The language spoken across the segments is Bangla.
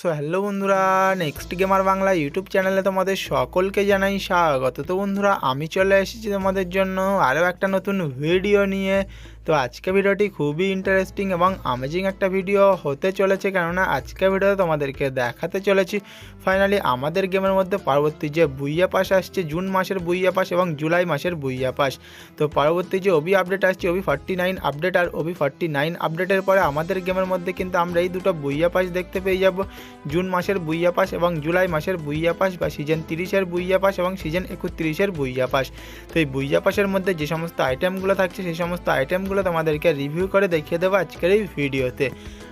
সো হ্যালো বন্ধুরা, নেক্সট গেমার বাংলা ইউটিউব চ্যানেলে তোমাদের সকলকে জানাই স্বাগত। তো বন্ধুরা, আমি চলে এসেছি তোমাদের জন্য আরও একটা নতুন ভিডিও নিয়ে। তো আজকে ভিডিওটি খুবই ইন্টারেস্টিং এবং আমেজিং একটা ভিডিও হতে চলেছে, কেননা আজকে ভিডিও তোমাদেরকে দেখাতে চলেছি। ফাইনালি আমাদের গেমের মধ্যে পরবর্তী যে বুইয়া পাস আসছে, জুন মাসের বুইয়া পাস এবং জুলাই মাসের বুইয়া পাস। তো পরবর্তী যে ওবি আপডেট আসছে, ওবি ফর্টি নাইন আপডেট আর ওবি ফর্টি নাইন আপডেটের পরে আমাদের গেমের মধ্যে কিন্তু আমরা এই দুটো বুইয়া পাস দেখতে পেয়ে যাব। জুন মাসের বুইয়া পাস এবং জুলাই মাসের বুইয়া পাস বা সিজন তিরিশের বুইয়া পাস এবং সিজন একত্রিশের বুইয়া পাস। তো এই বুইয়া পাসের মধ্যে যে সমস্ত আইটেমগুলো থাকছে, সেই সমস্ত আইটেমগুলো তোমাদেরকে রিভিউ করে দেখিয়ে দেবো আজকের এই ভিডিওতে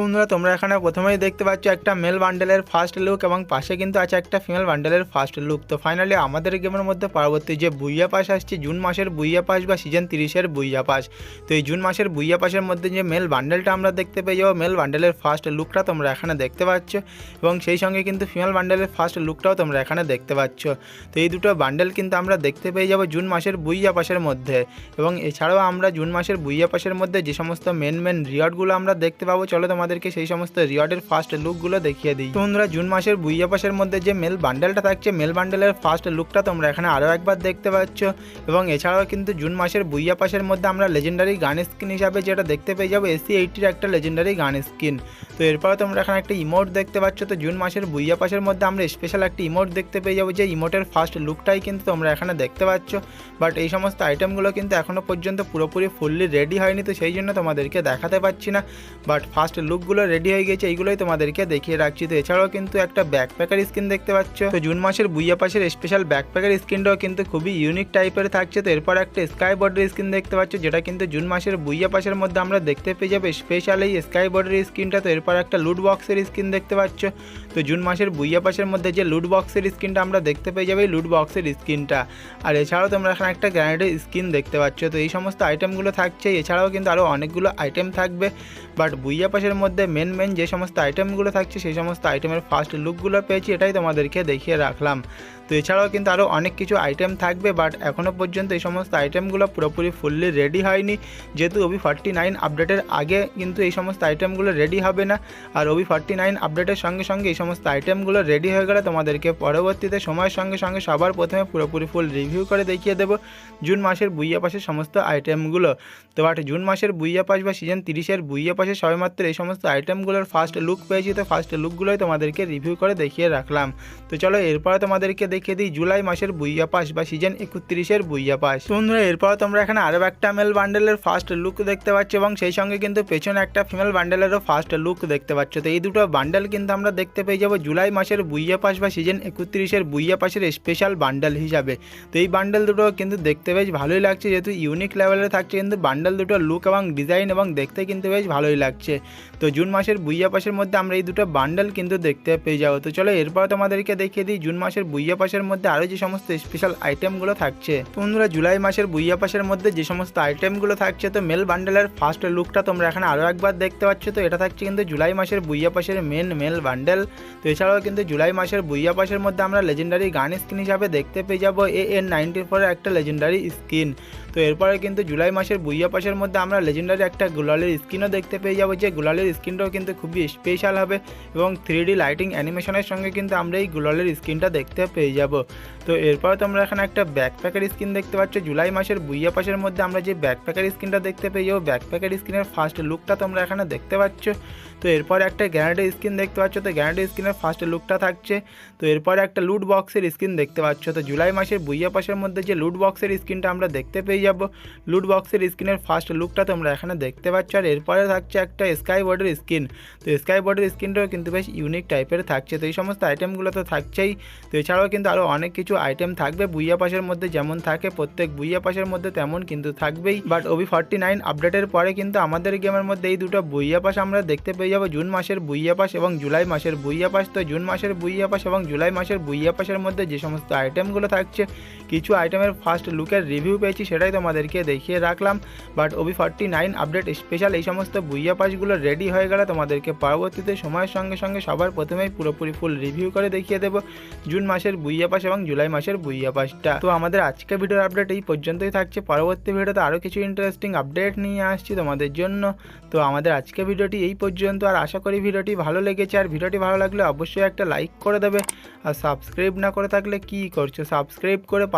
বন্ধুরা, তোমরা এখানে প্রথমেই দেখতে পাচ্ছ একটা মেল বান্ডেলের ফার্স্ট লুক এবং পাশে কিন্তু আছে একটা ফিমেল বান্ডেলের ফার্স্ট লুক তো ফাইনালি আমাদের গেমের মধ্যে পরবর্তী যে বুইয়া পাস আসছে, জুন মাসের বুইয়া পাস বা সিজন তিরিশের বুইয়া পাস তো এই জুন মাসের বুইয়া পাসের মধ্যে যে মেল বান্ডেলটা আমরা দেখতে পেয়ে যাব মেল বান্ডেলের ফার্স্ট লুকটা তোমরা এখানে দেখতে পাচ্ছ এবং সেই সঙ্গে কিন্তু ফিমেল বান্ডেলের ফার্স্ট লুকটাও তোমরা এখানে দেখতে পাচ্ছ। তো এই দুটো বান্ডেল কিন্তু আমরা দেখতে পেয়ে যাব জুন মাসের বুইয়া পাসের মধ্যে। এবং এছাড়াও আমরা জুন মাসের বুইয়া পাসের মধ্যে যে সমস্ত মেন মেন রিওয়ার্ডগুলো আমরা দেখতে পাবো, চলো তোমাদেরকে সেই সমস্ত রিওয়ার্ডের ফার্স্ট লুকগুলো দেখিয়ে দিই। তোমরা জুন মাসের বুইয়া পাসের মধ্যে যে মেল বান্ডেলটা থাকছে মেল বান্ডেলের ফার্স্ট লুকটা তোমরা এখানে আরও একবার দেখতে পাচ্ছ। এবং এছাড়াও কিন্তু জুন মাসের বুইয়া পাসের মধ্যে আমরা লেজেন্ডারি গান স্কিন হিসাবে যেটা দেখতে পেয়ে যাব এসি এইটির একটা লেজেন্ডারি গান স্কিন তো এরপরে তোমরা এখানে একটা ইমোট দেখতে পাচ্ছ। তো জুন মাসের বুইয়া পাসের মধ্যে আমরা স্পেশাল একটা ইমোট দেখতে পেয়ে যাব, যে ইমোটের ফার্স্ট লুকটাই কিন্তু তোমরা এখানে দেখতে পাচ্ছ। বাট এই সমস্ত আইটেমগুলো কিন্তু এখনও পর্যন্ত পুরোপুরি ফুললি রেডি হয়নি, তো সেই জন্য তোমাদেরকে দেখাতে পাচ্ছি না। বাট ফার্স্ট লুকগুলো রেডি হয়ে গেছে, এইগুলোই তোমাদেরকে দেখিয়ে রাখছি। তো এছাড়াও কিন্তু একটা ব্যাকপ্যাকার স্কিন দেখতে পাচ্ছ। তো জুন মাসের বুইয়া পাশের স্পেশাল ব্যাকপ্যাকার স্কিনটাও কিন্তু খুবই ইউনিক টাইপের থাকছে। তো এরপর একটা স্কাই বর্ডের স্কিন দেখতে পাচ্ছ, যেটা কিন্তু জুন মাসের বুইয়া পাশের মধ্যে আমরা দেখতে পেয়ে যাব। স্পেশাল এই স্কাই বর্ডের স্কিনটা তো এরপর একটা লুট বক্সের স্কিন দেখতে পাচ্ছ। তো জুন মাসের বুইয়া পাশের মধ্যে যে লুট বক্সের স্কিনটা আমরা দেখতে পেয়ে যাব, এই লুট বক্সের স্কিনটা আর এছাড়াও তোমরা এখানে একটা গ্র্যানেডের স্কিন দেখতে পাচ্ছ। তো এই সমস্ত আইটেমগুলো থাকছে। এছাড়াও কিন্তু আরও অনেকগুলো আইটেম থাকবে। বাট বুইয়া পাশের মধ্যে মেন মেন যে সমস্ত আইটেমগুলো থাকছে, সেই সমস্ত আইটেমের ফার্স্ট লুকগুলো পেয়েছি, এটাই তোমাদেরকে দেখিয়ে রাখলাম। তো এছাড়াও কিন্তু আরও অনেক কিছু আইটেম থাকবে বাট এখনও পর্যন্ত এই সমস্ত আইটেমগুলো পুরোপুরি ফুললি রেডি হয়নি। যেহেতু ওবি ফর্টি নাইন আপডেটের আগে কিন্তু এই সমস্ত আইটেমগুলো রেডি হবে না। আর ওবি ফর্টি নাইন আপডেটের সঙ্গে সঙ্গে এই সমস্ত আইটেমগুলো রেডি হয়ে গেলে তোমাদেরকে পরবর্তীতে সময়ের সঙ্গে সঙ্গে সবার প্রথমে পুরোপুরি ফুল রিভিউ করে দেখিয়ে দেবো জুন মাসের বুইয়া পাশের সমস্ত আইটেমগুলো তো বাট জুন মাসের বুইয়া পাস বা সিজন তিরিশের বুইয়া পাশে সবেমাত্র এই সমস্ত আইটেমগুলোর ফার্স্ট লুক পেয়েছি। তো ফার্স্ট লুকগুলোই তোমাদেরকে রিভিউ করে দেখিয়ে রাখলাম। তো চলো এরপরে তোমাদেরকে দেখিয়ে দিই জুলাই মাসের বুইয়া পাস বা সিজন একত্রিশের বুইয়া পাস। বন্ধুরা, এরপর তোমরা এখানে আরও একটা মেল বান্ডেলের ফার্স্ট লুক দেখতে পাচ্ছ এবং সেই সঙ্গে কিন্তু পেছনে একটা ফিমেল বান্ডেলেরও ফার্স্ট লুক দেখতে পাচ্ছ। তো এই দুটো বান্ডেল কিন্তু আমরা দেখতে পেয়ে যাব জুলাই মাসের বুইয়া পাস বা সিজন একত্রিশের বুইয়া পাসের স্পেশাল বান্ডেল হিসাবে। তো এই বান্ডেল দুটো কিন্তু দেখতে বেশ ভালোই লাগছে, যেহেতু ইউনিক লেভেলে থাকছে কিন্তু বান্ডেল দুটো লুক এবং ডিজাইন এবং দেখতে কিন্তু বেশ ভালোই লাগছে। তো জুন মাসের বুইয়া পাসের মধ্যে আমরা এই দুটো বান্ডেল কিন্তু দেখতে পেয়ে যাব। তো চলো, এরপর তোমাদেরকে দেখিয়ে দিই জুন মাসের বুইয়া পাসের মধ্যে আরও যে সমস্ত স্পেশাল আইটেমগুলো থাকছে। বন্ধুরা, জুলাই মাসের বুইয়া পাশের মধ্যে যে সমস্ত আইটেমগুলো থাকছে, তো মেল বান্ডেলের ফার্স্ট লুকটা তোমরা এখানে আরও একবার দেখতে পাচ্ছ। তো এটা থাকছে কিন্তু জুলাই মাসের বুইয়া পাশের মেন মেল বান্ডেল তো এছাড়াও কিন্তু জুলাই মাসের বুইয়া পাশের মধ্যে আমরা লেজেন্ডারি গান স্কিন হিসাবে দেখতে পেয়ে যাব। এ এন নাইনটি ফোরের একটা লেজেন্ডারি স্কিন তো এরপরে কিন্তু জুলাই মাসের বুইয়া পাশের মধ্যে আমরা লেজেন্ডারি একটা গুলালের স্ক্রিনও দেখতে পেয়ে যাব। যে গুলালের স্ক্রিনটাও কিন্তু খুবই স্পেশাল হবে এবং থ্রি লাইটিং অ্যানিমেশনের সঙ্গে কিন্তু আমরা এই গুলালের স্ক্রিনটা দেখতে পেয়ে যাব। তো এরপরে তোমরা এখানে একটা ব্যাকপ্যাকের স্ক্রিন দেখতে পাচ্ছ। জুলাই মাসের বুইয়া পাসের মধ্যে আমরা যে ব্যাকপ্যাকের স্কিনটা দেখতে পেয়ে যাব ব্যাকপ্যাকের স্কিনের ফার্স্ট লুকটা তোমরা এখানে দেখতে পাচ্ছ। তো এরপরে একটা গ্যানাডের স্কিন দেখতে পাচ্ছ। তো গ্যানাডের স্কিনের ফার্স্ট লুকটা থাকছে। তো এরপরে একটা লুট বক্সের স্ক্রিন দেখতে পাচ্ছ। তো জুলাই মাসের বুইয়া পাসের মধ্যে যে লুট বক্সের স্ক্রিনটা আমরা দেখতে পেয়ে যাব। লুট বক্সের স্কিনের ফার্স্ট লুকটা তোমরা এখানে দেখতে পাচ্ছ আর এরপরে থাকছে একটা স্কাই বোর্ডের স্কিন তো স্কাই বোর্ডের স্কিনটাও কিন্তু বেশ ইউনিক টাইপের থাকছে। তো এই সমস্ত আইটেমগুলো তো থাকছেই। তো এছাড়াও কিন্তু আরও অনেক কিছু আইটেম থাকবে। বুইয়া পাসের মধ্যে যেমন থাকে, প্রত্যেক বুইয়া পাসের মধ্যে তেমন কিন্তু থাকবেই। বাট ওবি ফর্টি নাইন আপডেটের পরে কিন্তু আমাদের গেমের মধ্যে এই দুটো বুইয়া পাস আমরা দেখতে পেয়ে যাব। জুন মাসের বুইয়া পাস এবং জুলাই মাসের বুইয়া পাস তো জুন মাসের বুইয়া পাস এবং জুলাই মাসের বুইয়া পাসের মধ্যে যে সমস্ত আইটেমগুলো থাকছে কিছু আইটেমের ফার্স্ট লুকের রিভিউ পেয়েছি, সেটাই তোমাদেরকে দেখিয়ে রাখলাম। But OB forty nine update special এই সমস্ত বুইয়া পাসগুলো রেডি হয়ে গেলে তোমাদেরকে পরবর্তীতে সময়ের সঙ্গে সঙ্গে সবার প্রথমেই পুরোপুরি ফুল রিভিউ করে দেখিয়ে দেবো জুন মাসের বুইয়া পাস এবং জুলাই মাসের বুইয়া পাসটা তো আমাদের আজকে ভিডিওর আপডেট এই পর্যন্তই থাকছে। পরবর্তী ভিডিওতে আরও কিছু ইন্টারেস্টিং আপডেট নিয়ে আসছি তোমাদের জন্য। তো আমাদের আজকে ভিডিওটি এই পর্যন্ত, আর আশা করি ভিডিওটি ভালো লেগেছে। আর ভিডিওটি ভালো লাগলে অবশ্যই একটা লাইক করে দেবে। আর সাবস্ক্রাইব না করে থাকলে কি করছ? সাবস্ক্রাইব করে